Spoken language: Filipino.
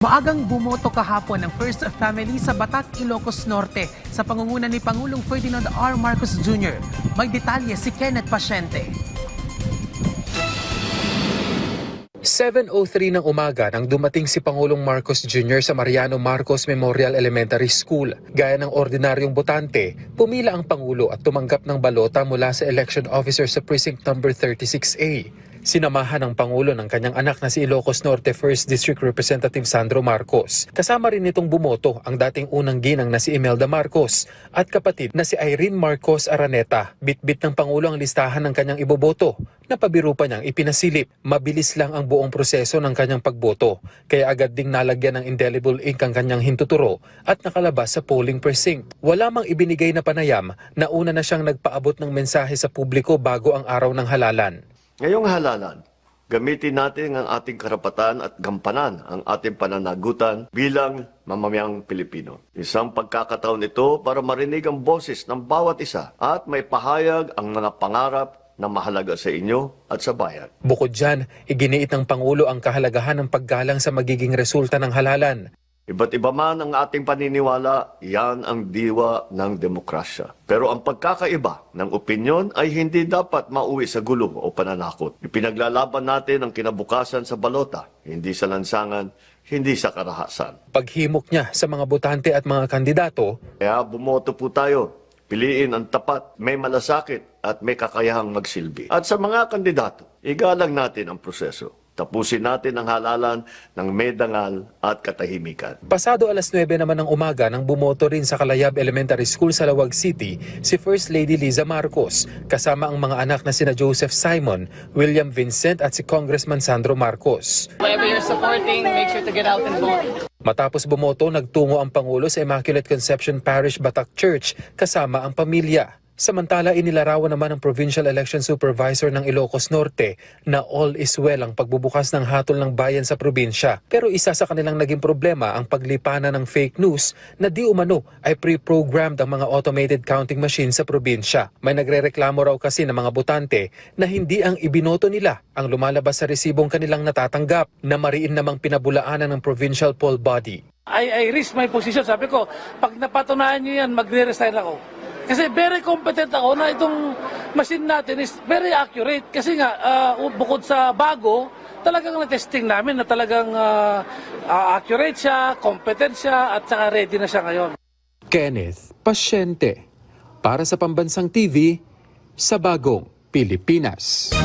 Maagang bumoto kahapon ng First Family sa Batak, Ilocos Norte sa pangunguna ni Pangulong Ferdinand R. Marcos Jr. May detalye si Kenneth Pasyente. 7.03 ng umaga nang dumating si Pangulong Marcos Jr. sa Mariano Marcos Memorial Elementary School. Gaya ng ordinaryong botante, pumila ang Pangulo at tumanggap ng balota mula sa election officer sa precinct number 36A. Sinamahan ng Pangulo ng kanyang anak na si Ilocos Norte 1st District Representative Sandro Marcos. Kasama rin nitong bumoto ang dating unang ginang na si Imelda Marcos at kapatid na si Irene Marcos Araneta. Bitbit ng Pangulo ang listahan ng kanyang iboboto na pabiro pa niyang ipinasilip. Mabilis lang ang buong proseso ng kanyang pagboto, kaya agad ding nalagyan ng indelible ink ang kanyang hintuturo at nakalabas sa polling precinct. Wala mang ibinigay na panayam na una na siyang nagpaabot ng mensahe sa publiko bago ang araw ng halalan. Ngayong halalan, gamitin natin ang ating karapatan at gampanan ang ating pananagutan bilang mamamayang Pilipino. Isang pagkakataon ito para marinig ang boses ng bawat isa at may pahayag ang mga pangarap na mahalaga sa inyo at sa bayan. Bukod dyan, iginiit ng Pangulo ang kahalagahan ng paggalang sa magiging resulta ng halalan. Iba't iba man ang ating paniniwala, yan ang diwa ng demokrasya. Pero ang pagkakaiba ng opinyon ay hindi dapat mauwi sa gulo o pananakot. Ipinaglalaban natin ang kinabukasan sa balota, hindi sa lansangan, hindi sa karahasan. Paghimok niya sa mga botante at mga kandidato, Kaya bumoto po tayo. Piliin ang tapat, may malasakit at may kakayahang magsilbi. At sa mga kandidato, igalang natin ang proseso. Tapusin natin ang halalan ng may dangal at katahimikan. Pasado alas 9 naman ng umaga nang bumoto rin sa Kalayab Elementary School sa Lawag City si First Lady Liza Marcos kasama ang mga anak na sina Joseph Simon, William Vincent at si Congressman Sandro Marcos. Whoever you're supporting, make sure to get out and vote. Matapos bumoto, nagtungo ang Pangulo sa Immaculate Conception Parish Batak Church kasama ang pamilya. Samantala, inilarawan naman ng Provincial Election Supervisor ng Ilocos Norte na all is well ang pagbubukas ng hatol ng bayan sa probinsya. Pero isa sa kanilang naging problema ang paglipanan ng fake news na di umano ay pre-programmed ang mga automated counting machine sa probinsya. May nagrereklamo raw kasi ng mga botante na hindi ang ibinoto nila ang lumalabas sa resibong kanilang natatanggap na mariin namang pinabulaanan ng provincial poll body. I, I risk my position. Sabi ko, pag napatunayan nyo yan, magre-resign ako. Kasi very competent ako na itong machine natin is very accurate. Kasi nga, ah, bukod sa bago, talagang na-testing namin na talagang ah, ah, accurate siya, competent siya, at saka ready na siya ngayon. Kenneth Pasyente para sa Pambansang TV sa Bagong Pilipinas.